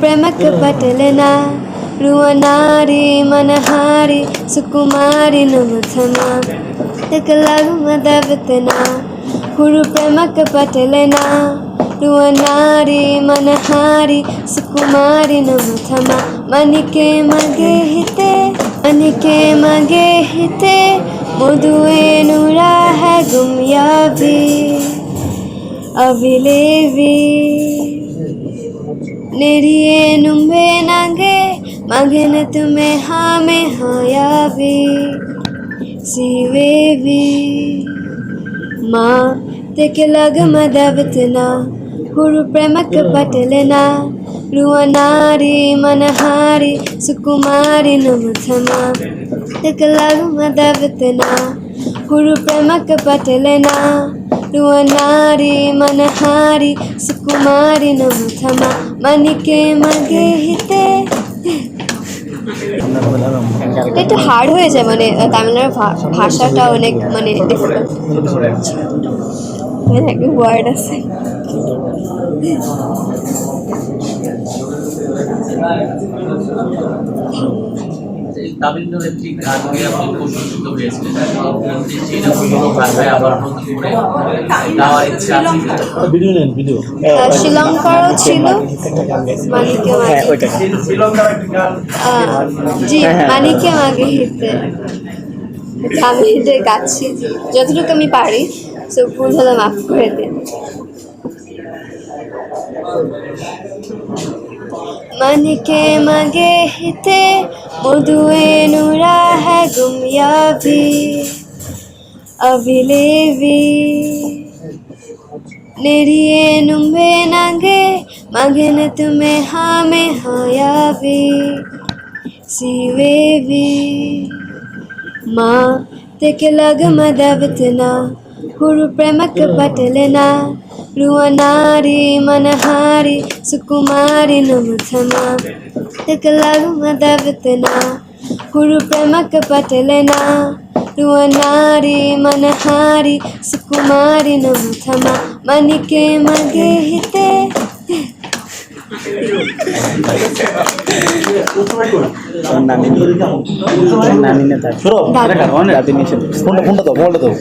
ప్రేమకు పటలనా రువనారి మనహారి సుకుమారి నమధనా ఎకలాగు మదవతనా హురు ప్రేమకు పటలనా ರುವನಾರಿ ಮನಹಾರಿ ಸುಕುಮಾರಿ ನಮಥಮ ಮನಿಕೆ ಮಗೆ ಹಿತೆ ಮನಿಕೆ ಮಗೆ ಹಿತೆ ಮದುವೇನು ರಾಹ ಗುಮ್ಯಾವಿ ಅವಿಲೇವಿ නෙරියෙනුම් වේනගේ මගෙනතුමෙ හාමෙ හායාවී. සිවේවී. මා තෙකළගම දැවතනා හුරු ප්‍රමක පටලෙනා. රුවනාරි මනහාරි සුකුමාරි නමතමා. තෙකළගම දැවතනා හුරු ප්‍රමක පටලෙනා. ಮದವತನ ಹುರು ಪ್ರೇಮಕ ಪಟಲನ ರುವನಾರಿ ಮನಹಾರಿ ಸುಕುಮಾರಿ ನಮಥಮ ಮನಿಕೆ ಮಗೆ ಹಿತೆ একটু হার্ড হয়ে যায় মানে আহ, তামিলনাড়ুর ভা- ভাষাটা অনেক মানে ডিফিকাল্ট মানে একটা ওয়ার্ড আছে এই তামিলনাড়ু একটি গান নিয়ে আপনি প্রশংসিত হয়েছিলেন। সেইরকম ভাষায় আবার নতুন করে গাওয়ার ইচ্ছা ভিডিও নেন ভিডিও। শ্রীলঙ্কারও ছিল মানিকে হ্যাঁ মাগে জি মানিকে মাগে হিতে আমি যে গাচ্ছি যতটুকু আমি পারি সো ভুল হলে মাফ করে দিন। मन के मगे हिते मधुए नुरा है गुमयाबी अभिलेवी नेरिए नुम्बे नागे मगन तुम्हें हामे हायाबी सिवेवी माँ तेके ಹುಳು ಪ್ರೇಮಕ್ಕೆ ಪಟಲೆನಾ ರುವನಾರಿ ಮನಹಾರಿ ಸುಕುಮಾರಿ ನಮಥನ ತಕಲಾಗು ಮದವತನ? ಹುಳು ಪ್ರೇಮಕ್ಕೆ ಪಟಲೆನಾ ರುವನಾರಿ ಮನಹಾರಿ ಸುಕುಮಾರಿ ನಮಥಮ ಮನಿಕೆ ಮಗೆ ಹಿತೆ? ফোনটা দাও মোবাইলটা দাও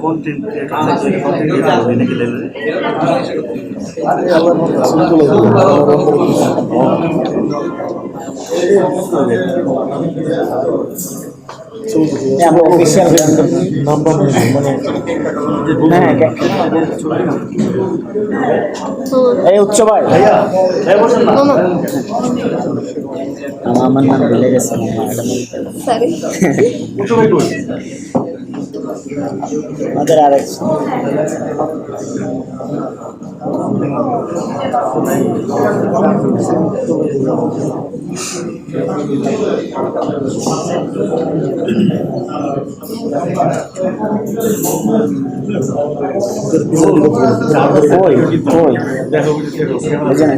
কন্টেন্ট নাকি আমরা অফিসিয়াল নাম্বার মানে হ্যাঁ এই উচ্চ ভাই। আমার আমার নাম ভুলে গেছে। Sorry Mother Alex. Foi, foi. Imagina.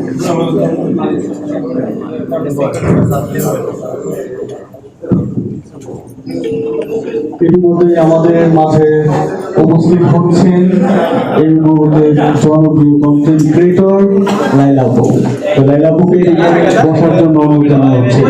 ইতিমধ্যে আমাদের মাঝে উপস্থিত হচ্ছেন এই মুহূর্তে জনপ্রিয় কন্টেন্ট ক্রিয়েটর লাইলাপু তো লাইলাপুকে বসার জন্য অনুরোধ জানা হচ্ছে